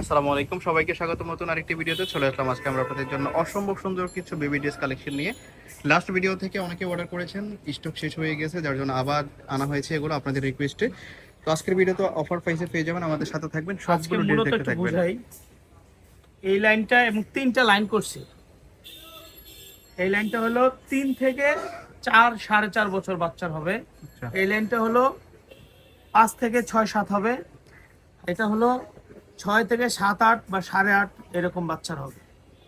আসসালামু আলাইকুম। সবাইকে স্বাগত নতুন আরেকটি ভিডিওতে। চলে আসলাম আজকে আমরা আপনাদের জন্য অসম্ভব সুন্দর কিছু বেবি ড্রেস কালেকশন নিয়ে। লাস্ট ভিডিও থেকে অনেকে অর্ডার করেছেন স্টক শেষ হয়ে গেছে যার জন্য আবার আনা হয়েছে এগুলো আপনাদের রিকোয়েস্টে তো আজকের ভিডিওতে অফার প্রাইসে পেয়ে যাবেন আমাদের সাথে থাকবেন সবগুলো ড্রেস দেখতে থাকবেন। এই লাইনটা এবং তিনটা লাইন করছে। এই লাইনটা হলো তিন থেকে চার সাড়ে চার বছর বাচ্চার হবে। আচ্ছা। এই লাইনটা হলো পাঁচ থেকে ছয় সাত হবে। এটা হলো ছয় থেকে সাত আট বা সাড়ে আট এরকম বাচ্চার হবে।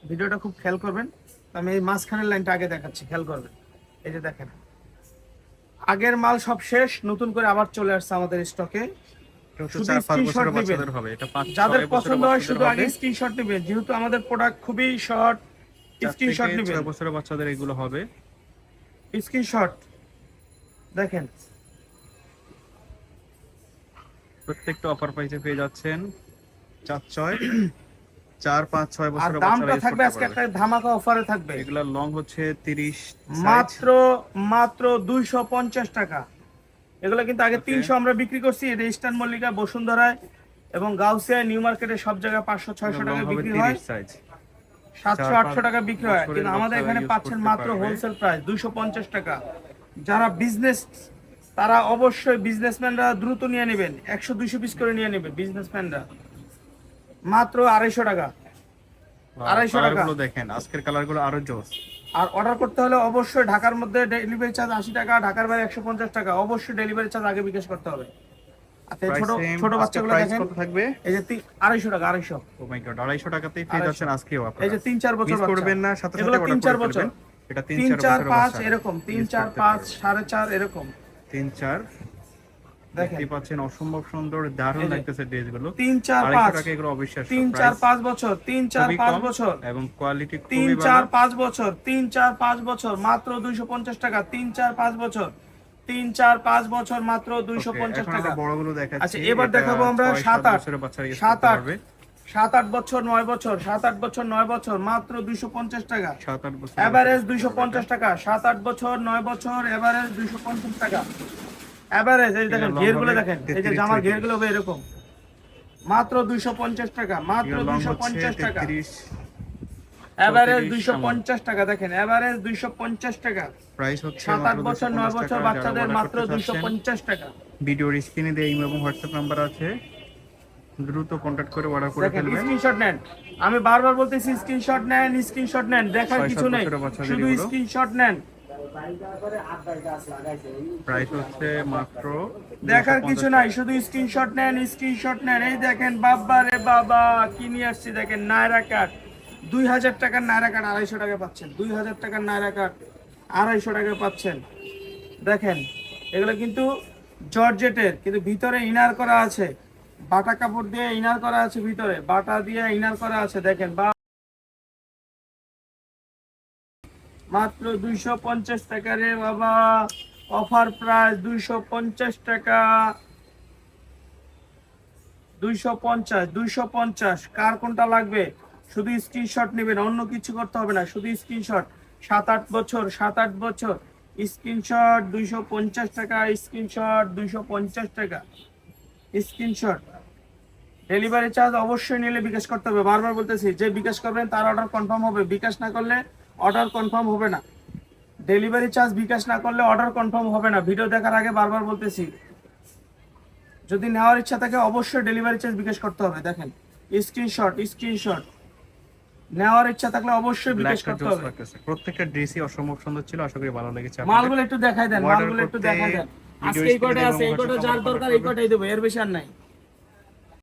ভিডিওটা খুব খেয়াল করবেন। আমি এই মাঝখানের লাইনটা আগে দেখাচ্ছি খেয়াল করবেন। এই যে দেখেন। আগের মাল সব শেষ নতুন করে আবার চলে আসছে আমাদের স্টকে যাদের পছন্দ হয় শুধু আগে স্ক্রিনশট নেবেন যেহেতু আমাদের প্রোডাক্ট খুবই শর্ট স্ক্রিনশট নেবেন বছরের বাচ্চাদের এগুলো হবে। স্ক্রিনশট দেখেন। প্রত্যেকটা অফার প্রাইসে পেয়ে যাচ্ছেন। চার ছয় চার পাঁচ ছয় আর বছরের দামটা থাকবে আজকে একটা ধামাকা অফারে থাকবে। এগুলোর লং হচ্ছে তিরিশ মাত্র মাত্র দুইশো পঞ্চাশ টাকা। এগুলো কিন্তু আগে. তিনশো আমরা বিক্রি করছি এটা ইস্টার্ন মল্লিকা বসুন্ধরায় এবং গাউসিয়া নিউ মার্কেটে সব জায়গায় পাঁচশো ছয়শো টাকা বিক্রি হয়। সাতশো আটশো টাকা বিক্রি হয়। কিন্তু আমাদের এখানে পাচ্ছেন মাত্র হোলসেল প্রাইস দুইশো পঞ্চাশ টাকা। যারা বিজনেস তারা অবশ্যই বিজনেসম্যানরা দ্রুত নিয়ে নেবেন। একশো দুইশো পিস করে নিয়ে নেবে বিজনেসম্যানরা মাত্র আড়াইশো টাকা। আড়াইশো টাকা। দেখেন আজকের কালারগুলো আরও জোস। আর অর্ডার করতে হলে অবশ্যই ঢাকার মধ্যে ডেলিভারি চার্জ আশি টাকা ঢাকার বাইরে একশো পঞ্চাশ টাকা। অবশ্যই ডেলিভারি চার্জ আগে বিকাশ করতে হবে। আচ্ছা ছোট ছোট বাচ্চাগুলো দেখেন। থাকবে? এই যে আড়াইশো টাকা আড়াইশো। ও মাই গড 250 টাকাতেই পেয়ে 250 যাচ্ছেন আজকেও এই যে তিন চার বছর করবেন না সাথে সাথে তিন চার বছর। এটা তিন চার পাঁচ এরকম। তিন চার পাঁচ সাড়ে চার এরকম। তিন চার দেখতে পাচ্ছেন অসম্ভব সুন্দর দারুণ লাগতেছে ড্রেসগুলো তিন চার 250 পাঁচ। টাকা এগুলো অবশ্যই তিন চার পাঁচ বছর তিন চার পাঁচ বছর। এবং কোয়ালিটি খুবই ভালো। পাঁচ বছর তিন চার পাঁচ বছর মাত্র দুইশো পঞ্চাশ টাকা। তিন চার পাঁচ বছর। তিন চার পাঁচ বছর মাত্র দুইশো Okay, পঞ্চাশ এখন টাকা। আমরা বড়গুলো দেখাচ্ছি। আচ্ছা, এবার দেখাবো আমরা ছয়, সাত, আট। বছরের বাচ্চারা use সাত, আট। সাত আট বছর নয় বছর সাত আট বছর নয় বছর মাত্র দুইশো পঞ্চাশ টাকা। সাত আট বছর। এভারেজ দুইশো পঞ্চাশ টাকা। সাত আট বছর নয় বছর এভারেজ দুইশো পঞ্চাশ টাকা। এভারেজ এই দেখেন এগুলো long ঘেরগুলো হবে দেখেন এই যে জামার ঘের হবে এরকম। মাত্র টাকা মাত্র এভারেজ 34 দুইশো পঞ্চাশ টাকা। দেখেন এভারেজ দুইশো পঞ্চাশ টাকা। প্রাইস হচ্ছে বছর 250 বছর বাচ্চাদের মাত্র করতে দুইশো চাচ্ছেন, পঞ্চাশ টাকা। ভিডিওর স্ক্রিনে দিয়ে ইমো এবং হোয়াটসঅ্যাপ নাম্বার আছে। দ্রুত কন্টাক্ট করে অর্ডার করে দেখেন ফেলবেন। স্ক্রিনশট নেন। আমি বারবার বলতেছি স্ক্রিনশট নেন স্ক্রিনশট নেন দেখার কিছু নেই। শুধু স্ক্রিনশট নেন। প্রাইস হচ্ছে মাত্র দেখার কিছু নাই শুধু স্ক্রিনশট নেন স্ক্রিনশট নেন। এই দেখেন বাবা রে বাবা কি নিয়ে আসছি দেখেন নায়রা কাট দুই হাজার টাকার নায়রা কাট আড়াইশো টাকা পাচ্ছেন। দুই হাজার টাকার নায়রা কাট আড়াইশো টাকা পাচ্ছেন। দেখেন এগুলো কিন্তু জর্জেটের কিন্তু ভিতরে ইনার করা আছে। বাটা কাপড় দিয়ে ইনার করা আছে ভিতরে। বাটা দিয়ে ইনার করা আছে দেখেন বা মাত্র দুইশো পঞ্চাশ টাকা রে বাবা। অফার প্রাইস দুইশো পঞ্চাশ টাকা। দুইশো পঞ্চাশ দুইশো পঞ্চাশ। কার কোনটা লাগবে? শুধু স্ক্রিনশট নেবেন, অন্য কিছু করতে হবে না। শুধু স্ক্রিনশট। সাত আট বছর, সাত আট বছর। স্ক্রিনশট দুইশো পঞ্চাশ টাকা, স্ক্রিনশট দুইশো পঞ্চাশ টাকা। স্ক্রিনশট। ডেলিভারি চার্জ অবশ্যই নিলে বিকাশ করতে হবে। বারবার বলতেছি, যে বিকাশ করবেন তার অর্ডার কনফার্ম হবে। বিকাশ না করলে অর্ডার কনফার্ম হবে না। ডেলিভারি চার্জ বিকাশ না করলে অর্ডার কনফার্ম হবে না। ভিডিও দেখার আগে বারবার বলতেছি। যদি নেওয়ার ইচ্ছা থাকে অবশ্যই ডেলিভারি চার্জ বিকাশ করতে হবে। দেখেন স্ক্রিনশট স্ক্রিনশট নেওয়ার ইচ্ছা থাকলে অবশ্যই বিকাশ করতে হবে। প্রত্যেকটা ড্রেসই অসম্ভব সুন্দর ছিল আশা করি ভালো লেগেছে মালগুলো একটু দেখাই দেন মালগুলো একটু দেখাই দেন। আজকে এই screen আছে? এই কটা যার দরকার এই। কটাই দেবো এর বেশি আর নাই।